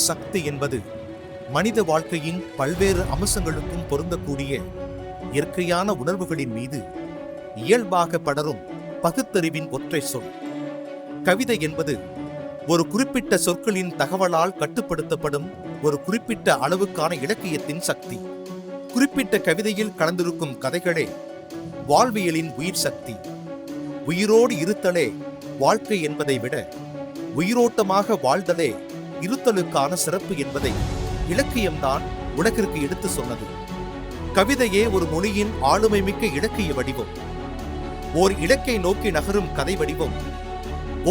சக்தி என்பது மனித வாழ்க்கையின் பல்வேறு அம்சங்களுக்கும் பொருந்தக்கூடிய இயற்கையான உணர்வுகளின் மீது இயல்பாக படரும் பகுத்தறிவின் ஒற்றை சொல். கவிதை என்பது ஒரு குறிப்பிட்ட சொற்களின் தகவலால் கட்டுப்படுத்தப்படும் ஒரு குறிப்பிட்ட அளவுக்கான இலக்கியத்தின் சக்தி. குறிப்பிட்ட கவிதையில் கலந்திருக்கும் கதைகளே வாழ்வியலின் உயிர் சக்தி. உயிரோடு இருத்தலே வாழ்க்கை என்பதை விட உயிரோட்டமாக வாழ்தலே இருத்தலுக்கான சிறப்பு என்பதை இலக்கியம்தான் உலகிற்கு எடுத்து சொன்னது. கவிதையே ஒரு மொழியின் ஆளுமை மிக்க இலக்கிய வடிவம். ஓர் இலக்கை நோக்கி நகரும் கதை வடிவம்.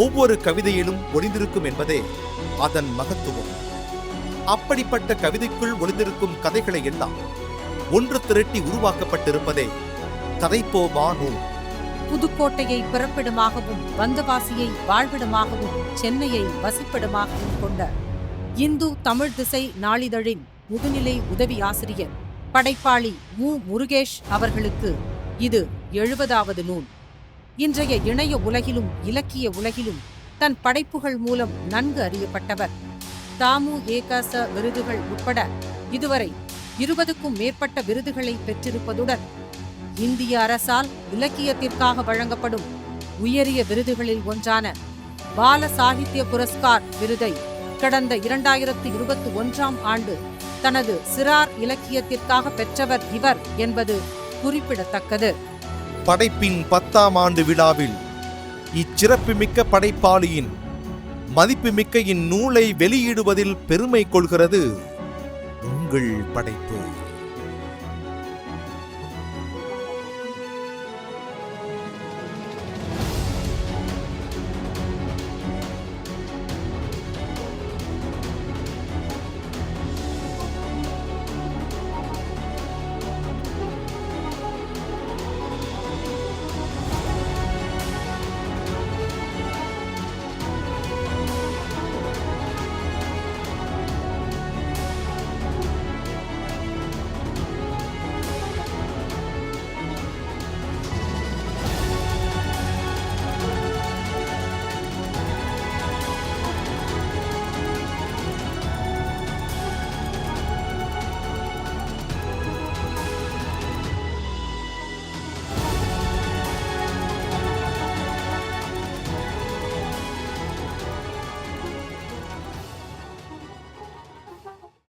ஒவ்வொரு கவிதையிலும் ஒளிந்திருக்கும் என்பதே அதன் மகத்துவம். அப்படிப்பட்ட கவிதைக்குள் ஒளிந்திருக்கும் கதைகளை எல்லாம் ஒன்று திரட்டி உருவாக்கப்பட்டிருப்பதே கதைப்போமா நூல் புதுக்கோட்டையை பிறப்பிடமாகவும் வந்தவாசியை வாழ்விடமாகவும் சென்னையை வசிப்பிடமாகவும் கொண்ட இந்து தமிழ் திசை நாளிதழின் முதுநிலை உதவி ஆசிரியர் படைப்பாளி மு முருகேஷ் அவர்களுக்கு இது எழுபதாவது நூல். இன்றைய இணைய உலகிலும் இலக்கிய உலகிலும் தன் படைப்புகள் மூலம் நன்கு அறியப்பட்டவர். தாமு ஏகாச விருதுகள் உட்பட இதுவரை இருபதுக்கும் மேற்பட்ட விருதுகளை பெற்றிருப்பதுடன் இந்திய அரசால் இலக்கியத்திற்காக வழங்கப்படும் உயரிய விருதுகளில் ஒன்றான பால சாகித்ய புரஸ்கார் விருதை கடந்த இரண்டாயிரத்து இருபத்தி ஒன்றாம் ஆண்டு தனது சிறார் இலக்கியத்திற்காக பெற்றவர் இவர் என்பது குறிப்பிடத்தக்கது. படைப்பின் பத்தாம் ஆண்டு விழாவில் இச்சிறப்புமிக்க படைப்பாளியின் மதிப்புமிக்க இந்நூலை வெளியிடுவதில் பெருமை கொள்கிறது. உங்கள் படைப்பு.